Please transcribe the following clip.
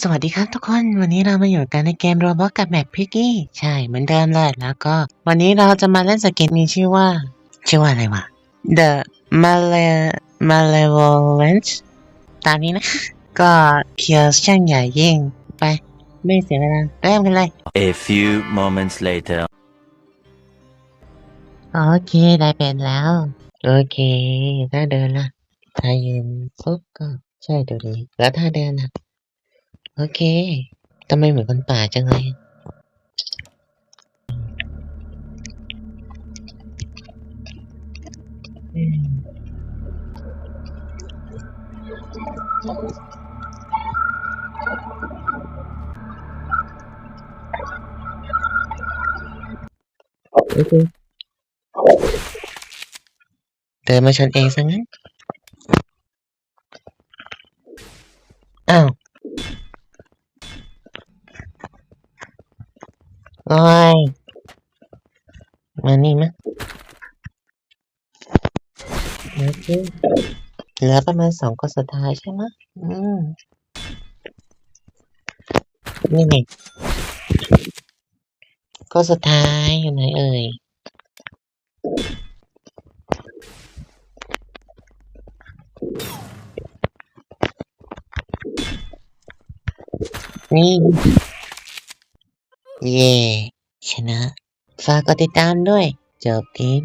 สวัสดีครับทุกคน วันนี้เรามาอยู่กันในเกม Roblox กับแมปพิกกี้ ใช่ เหมือนเดิมเลย แล้วก็ วันนี้เราจะมาเล่นสเก็ตมีชื่อว่า ชื่อว่าอะไรวะ The Male Malevolent ตามนี้นะ ก็เคียร์ช่างใหญ่ยิ่ง ไป ไม่เสียเวลาเริ่มกันเลย A few moments later. โอเค ได้เป็นแล้ว โอเค ถ้าเดินล่ะ ถ้ายืนปุ๊บก็ใช่ดูดีแล้วถ้าเดินล่ะ โอเคทำไมเหมือนคนป่าจังเลยอืมโอเคเดินมาชนเองซะงั้น อ้าว โอ้ยมานี่มะโอเคเหลือประมาณสองคนสุดท้ายใช่ไหมอืมนี่ไงก็สุดท้ายอยู่ไหนเอ่ยนี่ เย่ชนะ ฝากกดติดตามด้วย จบเกม